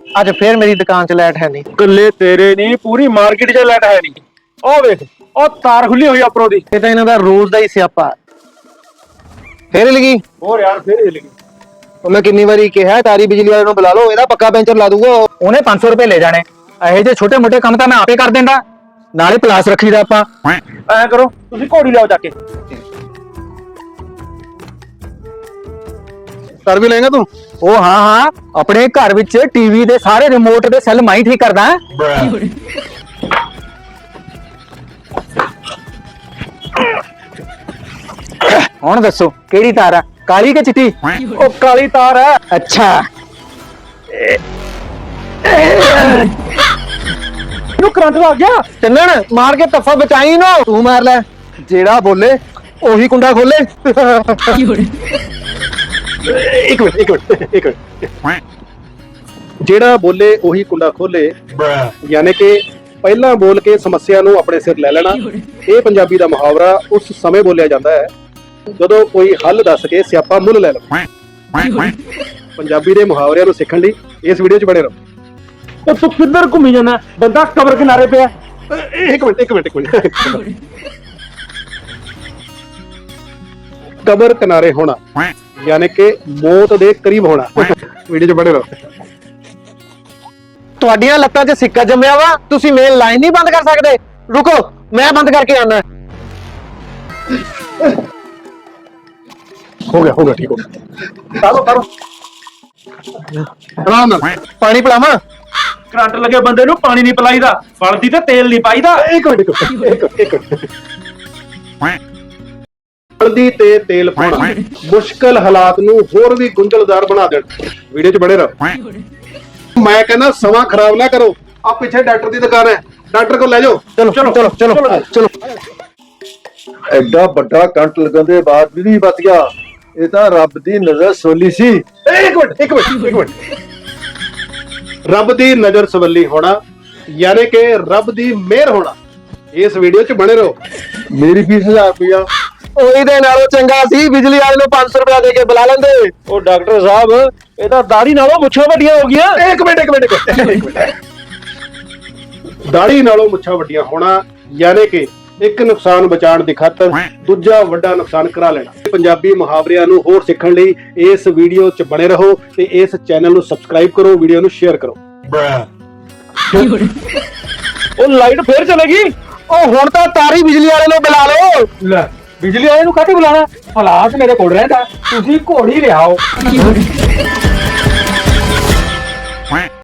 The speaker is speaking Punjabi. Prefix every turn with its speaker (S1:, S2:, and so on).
S1: ਅੱਜ ਫੇਰ ਮੇਰੀ ਦੁਕਾਨ 'ਚ ਲਾਈਟ ਹੈ ਨਹੀਂ।
S2: ਕੱਲੇ ਤੇਰੇ ਨਹੀਂ ਪੂਰੀ ਮਾਰਕੀਟ 'ਚ ਲਾਈਟ ਹੈ ਨਹੀਂ। ਉਹ ਵੇਖ ਉਹ ਤਾਰ ਖੁੱਲੀ ਹੋਈ ਆ ਉੱਪਰੋਂ ਦੀ।
S1: ਇਹ ਤਾਂ ਇਹਨਾਂ ਦਾ ਰੋਜ਼ ਦਾ ਹੀ ਸਿਆਪਾ। ਫੇਰ ਲਗੀ
S2: ਹੋਰ ਯਾਰ ਫੇਰ ਹਿੱਲ ਗਈ।
S1: ਉਹ ਮੈਂ ਕਿੰਨੀ ਵਾਰੀ ਕਿਹਾ ਤਾਰੀ ਬਿਜਲੀ ਵਾਲੇ ਨੂੰ ਬੁਲਾ ਲਓ ਇਹਦਾ ਪੱਕਾ ਪੈਂਚਰ ਲਾ ਦੂਗਾ ਉਹ।
S3: ਉਹਨੇ 500 ਰੁਪਏ ਲੈ ਜਾਣੇ। ਇਹੋ ਜਿਹੇ ਛੋਟੇ ਮੋਟੇ ਕੰਮ ਤਾਂ ਮੈਂ ਆਪੇ ਕਰ ਦਿੰਦਾ। ਨਾਲੇ ਪਲਾਸ ਰੱਖੀਦਾ ਆਪਾਂ।
S2: ਐ ਕਰੋ ਤੁਸੀਂ ਘੋੜੀ ਲਿਆਓ ਜਾ ਕੇ।
S1: ਕਰ ਵੀ ਲਏਗਾ ਤੂੰ?
S3: ਉਹ ਹਾਂ ਹਾਂ, ਆਪਣੇ ਘਰ ਵਿੱਚ ਟੀਵੀ ਦੇ ਸਾਰੇ ਰਿਮੋਟ ਦੇ ਸੈੱਲ ਮੈਂ ਹੀ ਠੀਕ ਕਰਦਾ। ਹੁਣ ਦੱਸੋ, ਕਿਹੜੀ ਤਾਰ ਆ? ਕਾਲੀ ਕਿ ਚਿੱਟੀ?
S2: ਉਹ ਕਾਲੀ ਤਾਰ ਹੈ
S3: ਅੱਛਾ।
S2: ਇਹਨੂੰ ਕਰੰਟ ਲੱਗ ਗਿਆ।
S1: ਚੰਨਣ ਮਾਰ ਕੇ ਤੱਫਾ ਬਚਾਈ ਨਾ ਤੂੰ ਮਾਰ ਲੈ। ਜਿਹੜਾ ਬੋਲੇ, ਉਹੀ ਕੁੰਡਾ ਖੋਲੇ।
S4: ਇੱਕ ਮਿੰਟ ਇੱਕ ਮਿੰਟ ਇੱਕ ਮਿੰਟ। ਜਿਹੜਾ ਬੋਲੇ ਉਹੀ ਕੁੰਡਾ ਖੋਲੇ ਯਾਨੀ ਕਿ ਪਹਿਲਾਂ ਬੋਲ ਕੇ ਸਮੱਸਿਆ ਨੂੰ ਆਪਣੇ ਸਿਰ ਲੈ ਲੈਣਾ ਇਹ ਪੰਜਾਬੀ ਦਾ ਮੁਹਾਵਰਾ ਉਸ ਸਮੇਂ ਬੋਲਿਆ ਜਾਂਦਾ ਹੈ ਜਦੋਂ ਕੋਈ ਹੱਲ ਦੱਸ ਕੇ ਸਿਆਪਾ ਮੁੱਲ ਲੈ ਲਵੇ। ਪੰਜਾਬੀ ਦੇ ਮੁਹਾਵਰਿਆਂ ਨੂੰ ਸਿੱਖਣ ਲਈ ਇਸ ਵੀਡੀਓ 'ਚ ਬਣੇ ਰਹੋ।
S2: ਉਹ ਤੂੰ ਕਿੱਧਰ ਘੁੰਮੀ ਜਾਂਦਾ? ਬੰਦਾ ਕਬਰ ਕਿਨਾਰੇ ਪਿਆ।
S4: ਇੱਕ ਮਿੰਟ ਇੱਕ ਮਿੰਟ ਇੱਕ ਮਿੰਟ। ਕਬਰ ਕਿਨਾਰੇ ਹੋਣਾ। ਯਾਨੀ ਕਿ ਮੌਤ ਦੇ ਕਰੀਬ ਹੋਣਾ। ਵੀਡੀਓ 'ਚ ਬਣੇ ਰਹੋ।
S1: ਤੁਹਾਡੀਆਂ ਲੱਤਾਂ 'ਚ ਸਿੱਕਾ ਜੰਮਿਆ ਵਾ ਤੁਸੀਂ ਮੇਨ ਲਾਈਨ ਨਹੀਂ ਬੰਦ ਕਰ ਸਕਦੇ। ਰੁਕੋ ਮੈਂ ਬੰਦ ਕਰਕੇ ਆਣਾ
S4: ਹੋ ਗਿਆ ਹੋ ਗਿਆ ਠੀਕ ਹੋ ਗਿਆ। ਤਾਰੋ ਤਾਰੋ। ਆਰਾਮ ਨਾਲ
S1: ਪਾਣੀ ਪਿਲਾਵਾਂ।
S2: ਕਰੰਟ ਲੱਗੇ ਬੰਦੇ ਨੂੰ ਪਾਣੀ ਨਹੀਂ ਪਿਲਾਈਦਾ ਬਲਦੀ ਤੇ ਤੇਲ ਨਹੀਂ ਪਾਈਦਾ।
S4: ਇੱਕ ਮਿੰਟ ਇੱਕ ਮਿੰਟ ਇੱਕ ਇੱਕ ਮਿੰਟ। ਹਲਦੀ ਤੇ ਤੇਲ ਪਾਉਣਾ। ਮੁਸ਼ਕਲ ਹਾਲਾਤ ਨੂੰ ਹੋਰ ਵੀ ਗੁੰਝਲਦਾਰ ਬਣਾ ਦੇਣ। ਵੀਡੀਓ 'ਚ ਬਣੇ ਰਹੋ। ਮੈਂ ਕਹਿੰਦਾ ਸਮਾਂ ਖਰਾਬ ਨਾ ਕਰੋ। ਆ ਪਿੱਛੇ ਡਾਕਟਰ ਦੀ ਦੁਕਾਨ ਹੈ। ਡਾਕਟਰ ਕੋਲ ਲੈ ਜਾਓ।
S1: ਚਲੋ ਚਲੋ ਚਲੋ ਚਲੋ ਚਲੋ।
S5: ਐਡਾ ਵੱਡਾ ਕੰਟ ਲੱਗਣ ਦੇ ਬਾਅਦ ਵੀ ਨਹੀਂ ਬਚ ਗਿਆ। ਇਹ ਤਾਂ ਰੱਬ ਦੀ ਨਜ਼ਰ ਸੋਲੀ ਸੀ।
S4: ਇੱਕ ਮਿੰਟ ਇੱਕ ਮਿੰਟ ਇੱਕ ਮਿੰਟ। ਰੱਬ ਦੀ ਨਜ਼ਰ ਸਵੱਲੀ ਹੋਣਾ ਯਾਨੀ ਕਿ ਰੱਬ ਦੀ ਮਿਹਰ ਹੋਣਾ। ਇਸ ਵੀਡੀਓ 'ਚ ਬਣੇ ਰਹੋ।
S5: ਮੇਰੀ ਫੀਸ 1000 ਰੁਪਇਆ
S1: ਉਹੀ ਦੇ ਨਾਲੋਂ ਚੰਗਾ ਸੀ ਬਿਜਲੀ ਵਾਲੇ ਨੂੰ 500 ਰੁਪਏ ਦੇ ਕੇ ਬੁਲਾ ਲੈਂਦੇ।
S2: ਉਹ ਡਾਕਟਰ ਸਾਹਿਬ ਇਹ ਤਾਂ ਦਾੜੀ ਨਾਲੋਂ ਮੁੱਛਾਂ ਵੱਡੀਆਂ ਹੋ ਗਈਆਂ।
S4: ਇੱਕ ਮਿੰਟ ਇੱਕ ਮਿੰਟ ਇੱਕ ਮਿੰਟ, ਇੱਕ ਮਿੰਟ। ਦਾੜੀ ਨਾਲੋਂ ਮੁੱਛਾਂ ਵੱਡੀਆਂ ਹੋਣਾ ਯਾਨੀ ਕਿ ਇੱਕ ਨੁਕਸਾਨ ਬਚਾਉਣ ਦੀ ਖਾਤਰ ਦੂਜਾ ਵੱਡਾ ਨੁਕਸਾਨ ਕਰਾ ਲੈਣਾ। ਪੰਜਾਬੀ ਮੁਹਾਵਰਿਆਂ ਨੂੰ ਹੋਰ ਸਿੱਖਣ ਲਈ ਇਸ ਵੀਡੀਓ 'ਚ ਬਣੇ ਰਹੋ ਤੇ ਇਸ ਚੈਨਲ ਨੂੰ ਸਬਸਕ੍ਰਾਈਬ ਕਰੋ ਵੀਡੀਓ ਨੂੰ ਸ਼ੇਅਰ ਕਰੋ।
S2: ਉਹ ਲਾਈਟ ਫੇਰ ਚਲੇਗੀ?
S1: ਉਹ ਹੁਣ ਤਾਂ ਤਾਰੀ ਬਿਜਲੀ ਵਾਲੇ ਨੂੰ ਬੁਲਾ ਲਓ।
S2: ਲੈ। ਬਿਜਲੀ ਵਾਲੇ ਨੂੰ ਕਾਹਤੇ ਬੁਲਾਣਾ ਹਾਲਾਤ ਮੇਰੇ ਕੋਲ ਰਹਿੰਦਾ ਤੁਸੀਂ ਘੋੜੀ ਲਿਆਓ।